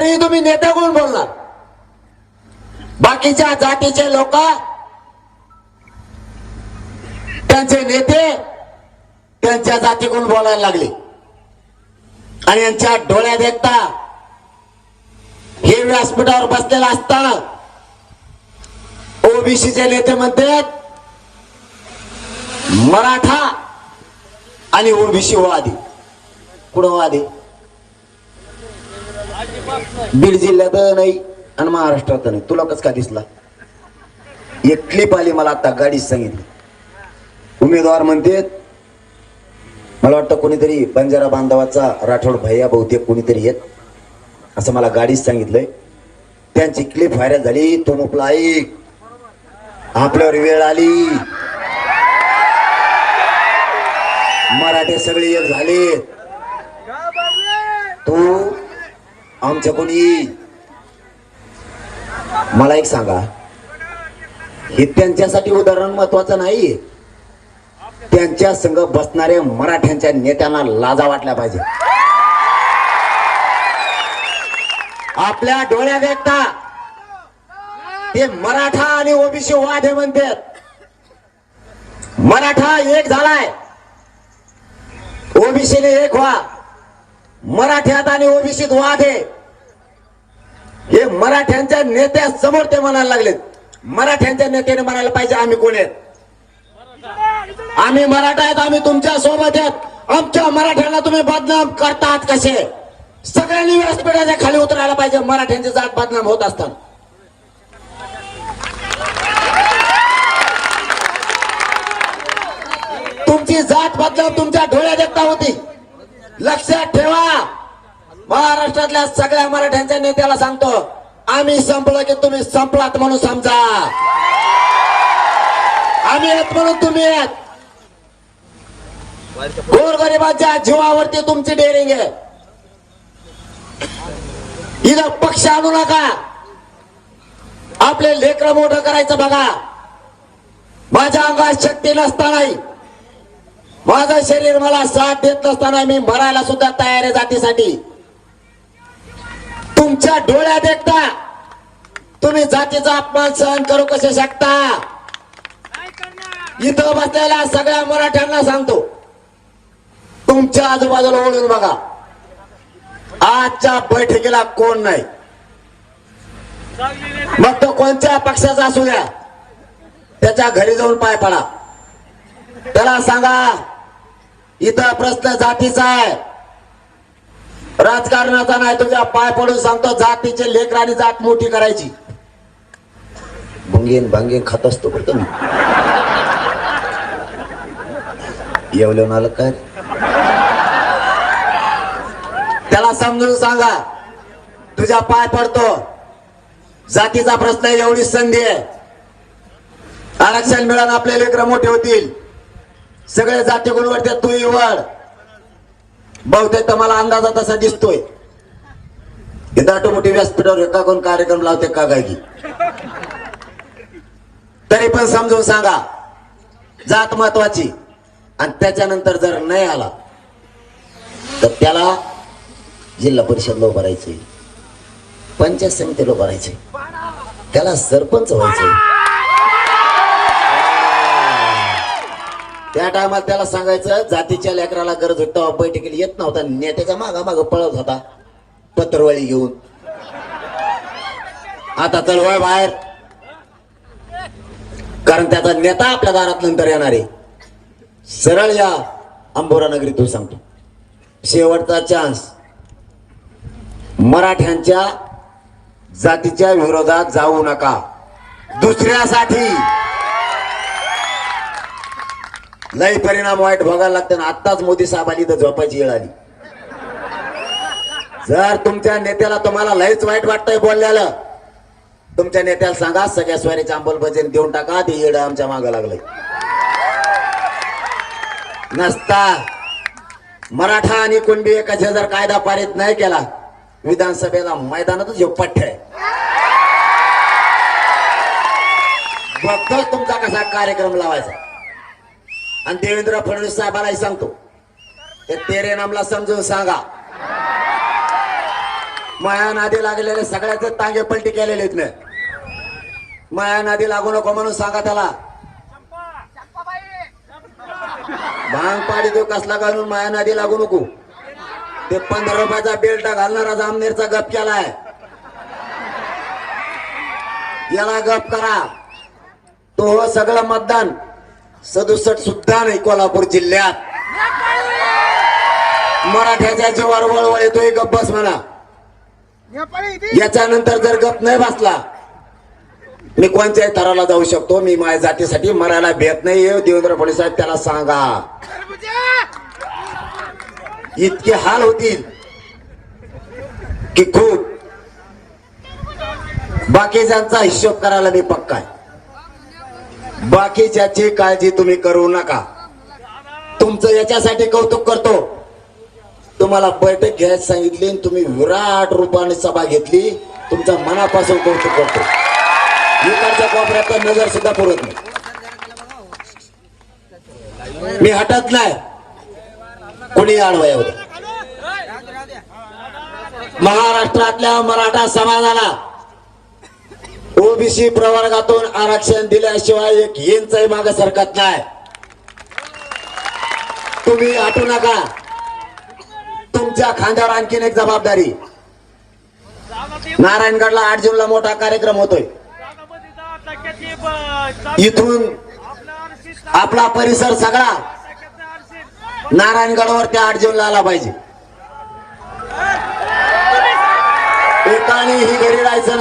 तरी तुम्ही नेता कोण बोलणार? बाकीच्या जातीचे लोक त्यांचे नेते त्यांच्या जातीकडून बोलायला लागले. आणि यांच्या डोळ्यात एकता हे व्यासपीठावर बसलेला असताना ओबीसीचे नेते म्हणतात मराठा आणि ओबीसी वादी. कुठं वादी? बीड जिल्ह्यात नाही आणि महाराष्ट्रात नाही. तुला कस का दिसला? एक क्लिप आली मला आता गाडीच सांगितली. उमेदवार म्हणते मला वाटतं कोणीतरी बंजारा बांधवाचा राठोड भैया बहुतेक कोणीतरी येत असं मला गाडीच सांगितलंय. त्यांची क्लिप व्हायरल झाली तो मुकला ऐक आपल्यावर वेळ आली. मराठे सगळे एक झाले तू आमच्या कोणी मला एक सांगा. हे त्यांच्यासाठी उदाहरण महत्वाचं नाही. त्यांच्या संघ बसणाऱ्या मराठ्यांच्या नेत्यांना लाजा वाटल्या पाहिजे. आपल्या डोळ्यात एकता ते मराठा आणि ओबीसी वादे म्हणतात. मराठा एक झालाय. ओबीसीने एक व्हा. मराठ्यात आणि ओबीसीत वाद आहे. हे मराठ्यांच्या नेत्या समोर ते म्हणायला लागलेत. मराठ्यांच्या नेत्याने म्हणायला पाहिजे आम्ही कोण आहेत? आम्ही मराठा आहेत आम्ही तुमच्यासोबत आहेत. आमच्या मराठ्यांना तुम्ही बदनाम करतात कसे? सगळ्यांनी व्यासपीठाच्या खाली उतरायला पाहिजे. मराठ्यांची जात बदनाम होत असतात तुमची जात बदनाम तुमच्या डोळ्यात देखता होती. लक्षात ठेवा. महाराष्ट्रातल्या सगळ्या मराठ्यांच्या नेत्याला सांगतो आम्ही संपलो की तुम्ही संपलात म्हणून समजा. आम्ही येत म्हणून तुम्ही येत. गोरगरिबाच्या जीवावरती तुमची डेअरिंग आहे. इथं पक्ष आणू नका. आपले लेकर मोठं करायचं बघा. माझ्या अंगात शक्ती नसतानाही. माझं शरीर मला साथ देत नसताना मी मरायला सुद्धा तयार आहे जातीसाठी. तुमच्या डोळ्या देखता तुम्ही जातीचा अपमान सहन करू कसे शकता? इथं बसलेल्या सगळ्या मराठ्यांना सांगतो. तुमच्या आजूबाजूला ओळून बघा. आजच्या बैठकीला कोण नाही? मग तो कोणत्या पक्षाचा असू द्या? त्याच्या घरी जाऊन पाय पडा. त्याला सांगा इथं प्रश्न जातीचा आहे. राजकारणाचा नाही तुझ्या पाय पडून सांगतो जातीचे लेकर आणि जात मोठी करायची. भंगेन भांगेन खात असतो बरं तुम्ही. येवलं आलं काय? त्याला समजून सांगा तुझ्या पाय पडतो. जातीचा प्रश्न आहे, एवढी संधी आहे. आरक्षण मिळालं आपले लेकर मोठे होतील. सगळे जाती गुणवडते तू निवड बहुतेक तर मला अंदाजा तसा दिसतोय. मोठी व्यासपीठावर का कोण कार्यक्रम लावते का काय की? तरी पण समजून सांगा जात महत्वाची. आणि त्याच्यानंतर जर नाही आला तर त्याला जिल्हा परिषदला राहायचे पंचायत समितीला उभारायचंय त्याला सरपंच व्हायचे त्या टायमाला त्याला सांगायचं जातीच्या लेकराला गरज होती तेव्हा बैठकीला येत नव्हता. नेत्याच्या मागा माग पळत होता. पत्रवळी घेऊन. आता चळवळ बाहेर. कारण त्याचा नेता आपल्या दारात नंतर येणार आहे. सरळ या. अंबोरा नगरी तू सांगतो. शेवटचा चान्स मराठ्यांच्या जातीच्या विरोधात जाऊ नका. दुसऱ्यासाठी लय परिणाम वाईट बघायला लागते ना आत्ताच मोदी साहेब आली तर झोपायची वेळ आली. जर तुमच्या नेत्याला तुम्हाला लयच वाईट वाटतंय बोलल्याला तुमच्या नेत्याला सांगा सगळ्या स्वारीचे अंमलबजावणी देऊन टाका ते येड आमच्या मागं लागलंय नसता. मराठा आणि कुणबी एकाचे जर कायदा पारित नाही केला विधानसभेला मैदानातच हे आहे. बघतोच तुमचा कसा कार्यक्रम लावायचा. आणि देवेंद्र फडणवीस साहेबालाही सांगतो. ते तेरे नामला समजून सांगा. माया नादी लागलेले सगळ्याचे तांगे पलटी केलेले आहेत माया नादी लागू नको म्हणून सांगा त्याला. भांग पाडी देऊ कसला घालून माया नादी लागू नको. ते पंधरा रुपयाचा बेल्ट घालणारा जामनेरचा गप केलाय. याला गप करा. तो हो सगळं मतदान. सदुसष्ट सुद्धा नाही कोल्हापूर जिल्ह्यात. मराठ्याच्या जीवावर वळवळ येतोय गप बस म्हणा. याच्यानंतर जर गप नाही बसला मी कोणत्याही थराला जाऊ शकतो मी माझ्या जातीसाठी मरायला भेट नाही देवेंद्र फडणवीस साहेब त्याला सांगा. इतके हाल होतील की खूप. बाकीच्यांचा हिशोब करायला मी पक्का आहे. बाकीच्याची काळजी तुम्ही करू नका. तुमचं याच्यासाठी कौतुक करतो. तुम्हाला बैठक घ्यायला सांगितली आणि तुम्ही विराट रूपाने सभा घेतली. तुमच्या मनापासून कौतुक करतो. इकडच्या कोपऱ्यात नजर सुद्धा पुरत नाही. मी हटत नाही. कोणी आडवाय होत? महाराष्ट्रातल्या मराठा समाजाला ओबीसी प्रवर्गातून आरक्षण दिल्याशिवाय एक इंचही माग सरकत नाही. तुम्ही आठू नका. तुमच्या खांद्यावर आणखीन एक जबाबदारी. नारायणगडला आठ जूनला मोठा कार्यक्रम होतोय. इथून आपला परिसर सगळा नारायणगडवर त्या आठ जूनला आला पाहिजे. एकाने ही घरी राहायचं